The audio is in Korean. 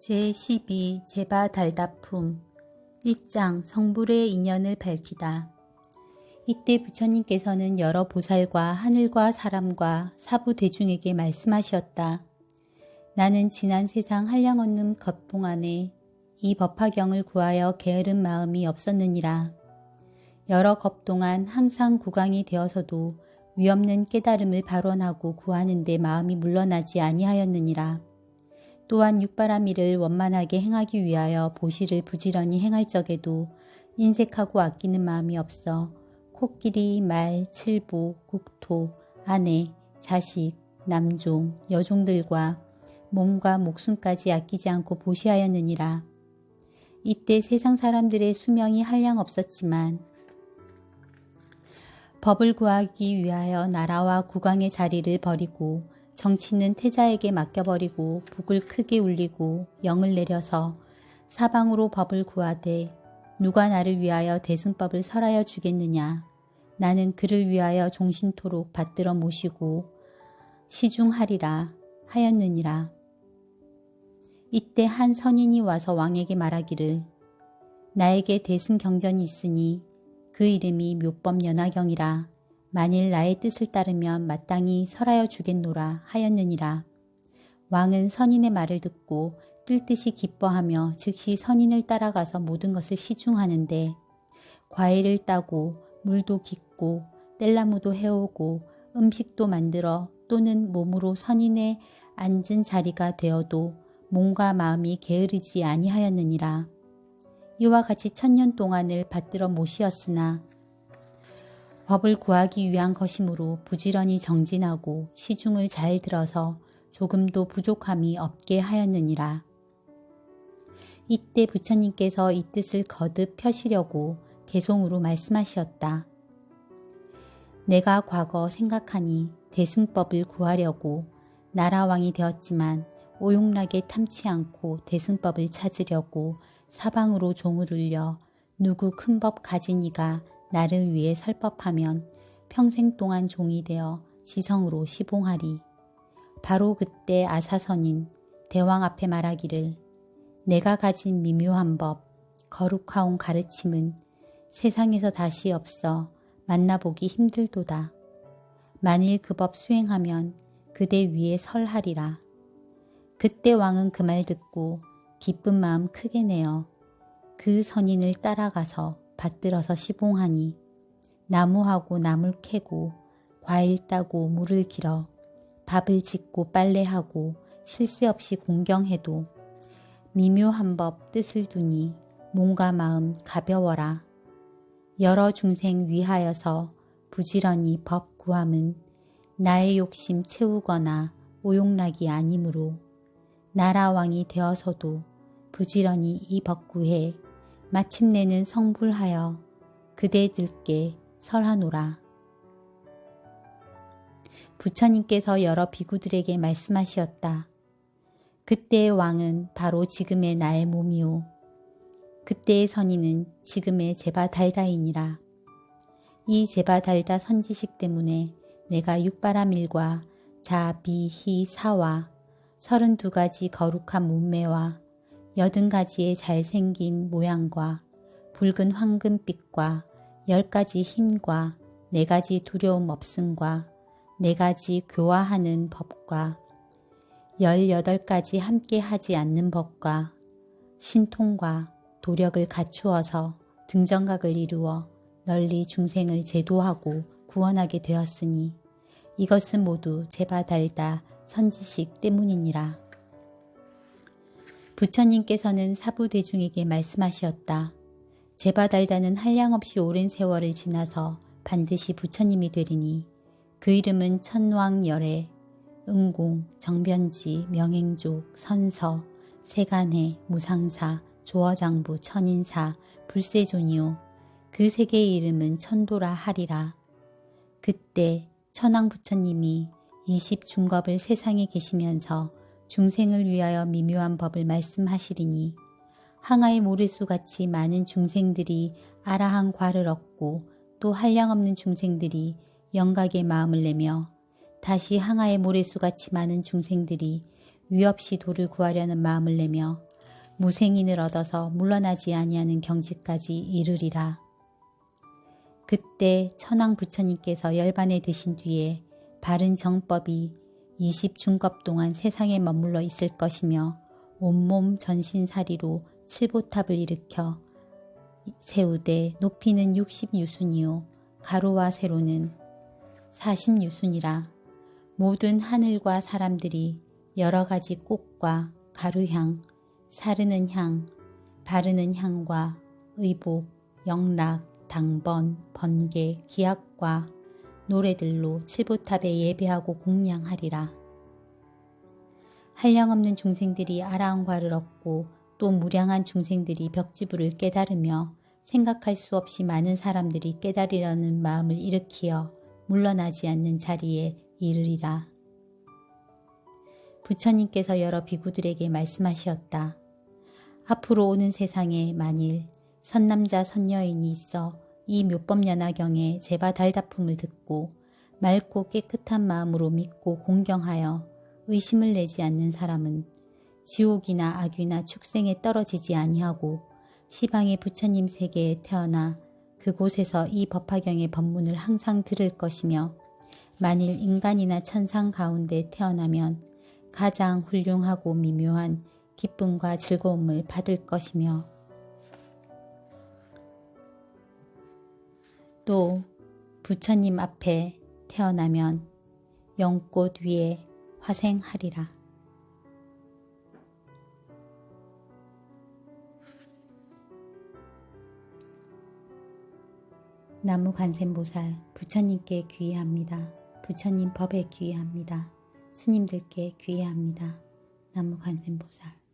제12 제바 달다품 1장 성불의 인연을 밝히다. 이때 부처님께서는 여러 보살과 하늘과 사람과 사부 대중에게 말씀하셨다. 나는 지난 세상 한량 없는 겉봉 안에 이 법화경을 구하여 게으른 마음이 없었느니라. 여러 겁 동안 항상 구강이 되어서도 위없는 깨달음을 발언하고 구하는데 마음이 물러나지 아니하였느니라. 또한 육바라미를 원만하게 행하기 위하여 보시를 부지런히 행할 적에도 인색하고 아끼는 마음이 없어 코끼리, 말, 칠보, 국토, 아내, 자식, 남종, 여종들과 몸과 목숨까지 아끼지 않고 보시하였느니라. 이때 세상 사람들의 수명이 한량 없었지만 법을 구하기 위하여 나라와 국왕의 자리를 버리고 정치는 태자에게 맡겨버리고 북을 크게 울리고 영을 내려서 사방으로 법을 구하되 누가 나를 위하여 대승법을 설하여 주겠느냐. 나는 그를 위하여 종신토록 받들어 모시고 시중하리라 하였느니라. 이때 한 선인이 와서 왕에게 말하기를 나에게 대승 경전이 있으니 그 이름이 묘법 연화경이라 만일 나의 뜻을 따르면 마땅히 설하여 주겠노라 하였느니라. 왕은 선인의 말을 듣고 뜰듯이 기뻐하며 즉시 선인을 따라가서 모든 것을 시중하는데 과일을 따고 물도 깃고 뗄나무도 해오고 음식도 만들어 또는 몸으로 선인의 앉은 자리가 되어도 몸과 마음이 게으르지 아니하였느니라. 이와 같이 천년 동안을 받들어 모시었으나 법을 구하기 위한 것이므로 부지런히 정진하고 시중을 잘 들어서 조금도 부족함이 없게 하였느니라. 이때 부처님께서 이 뜻을 거듭 펴시려고 개송으로 말씀하시었다. 내가 과거 생각하니 대승법을 구하려고 나라왕이 되었지만 오용락에 탐치 않고 대승법을 찾으려고 사방으로 종을 울려 누구 큰 법 가진 이가 나를 위해 설법하면 평생 동안 종이 되어 지성으로 시봉하리. 바로 그때 아사선인 대왕 앞에 말하기를 내가 가진 미묘한 법, 거룩하온 가르침은 세상에서 다시 없어 만나보기 힘들도다. 만일 그 법 수행하면 그대 위에 설하리라. 그때 왕은 그 말 듣고 기쁜 마음 크게 내어 그 선인을 따라가서 받들어서 시봉하니 나무하고 나물 캐고 과일 따고 물을 길어 밥을 짓고 빨래하고 쉴 새 없이 공경해도 미묘한 법 뜻을 두니 몸과 마음 가벼워라. 여러 중생 위하여서 부지런히 법 구함은 나의 욕심 채우거나 오용락이 아니므로 나라 왕이 되어서도 부지런히 이 법구해 마침내는 성불하여 그대들께 설하노라. 부처님께서 여러 비구들에게 말씀하시었다. 그때의 왕은 바로 지금의 나의 몸이요. 그때의 선인은 지금의 제바달다이니라. 이 제바달다 선지식 때문에 내가 육바라밀과 자, 비, 히, 사와 서른두 가지 거룩한 몸매와 여든 가지의 잘생긴 모양과 붉은 황금빛과 열 가지 힘과 네 가지 두려움 없음과 네 가지 교화하는 법과 열여덟 가지 함께 하지 않는 법과 신통과 도력을 갖추어서 등정각을 이루어 널리 중생을 제도하고 구원하게 되었으니 이것은 모두 제바달다 선지식 때문이니라. 부처님께서는 사부 대중에게 말씀하시었다. 제바달다는 한량없이 오랜 세월을 지나서 반드시 부처님이 되리니 그 이름은 천왕열애, 응공, 정변지, 명행족, 선서, 세간해, 무상사, 조어장부, 천인사, 불세존이요. 그세 개의 이름은 천도라 하리라. 그때 천왕 부처님이 20중겁을 세상에 계시면서 중생을 위하여 미묘한 법을 말씀하시리니 항아의 모래수같이 많은 중생들이 아라한 과를 얻고 또 한량없는 중생들이 영각의 마음을 내며 다시 항아의 모래수같이 많은 중생들이 위없이 도를 구하려는 마음을 내며 무생인을 얻어서 물러나지 아니하는 경지까지 이르리라. 그때 천황 부처님께서 열반에 드신 뒤에 바른 정법이 20중급 동안 세상에 머물러 있을 것이며 온몸 전신사리로 칠보탑을 일으켜 세우되 높이는 60유순이요 가로와 세로는 40유순이라. 모든 하늘과 사람들이 여러 가지 꽃과 가루향, 사르는 향, 바르는 향과 의복, 영락, 당번, 번개, 기악과 노래들로 칠보탑에 예배하고 공양하리라. 한량없는 중생들이 아라한과를 얻고 또 무량한 중생들이 벽지부를 깨달으며 생각할 수 없이 많은 사람들이 깨달으려는 마음을 일으키어 물러나지 않는 자리에 이르리라. 부처님께서 여러 비구들에게 말씀하시었다. 앞으로 오는 세상에 만일 선남자 선여인이 있어 이 묘법연화경의 제바 달다품을 듣고 맑고 깨끗한 마음으로 믿고 공경하여 의심을 내지 않는 사람은 지옥이나 악귀나 축생에 떨어지지 아니하고 시방의 부처님 세계에 태어나 그곳에서 이 법화경의 법문을 항상 들을 것이며 만일 인간이나 천상 가운데 태어나면 가장 훌륭하고 미묘한 기쁨과 즐거움을 받을 것이며 또 부처님 앞에 태어나면 영꽃 위에 화생하리라. 나무 관세음보살 부처님께 귀의합니다. 부처님 법에 귀의합니다. 스님들께 귀의합니다. 나무 관세음보살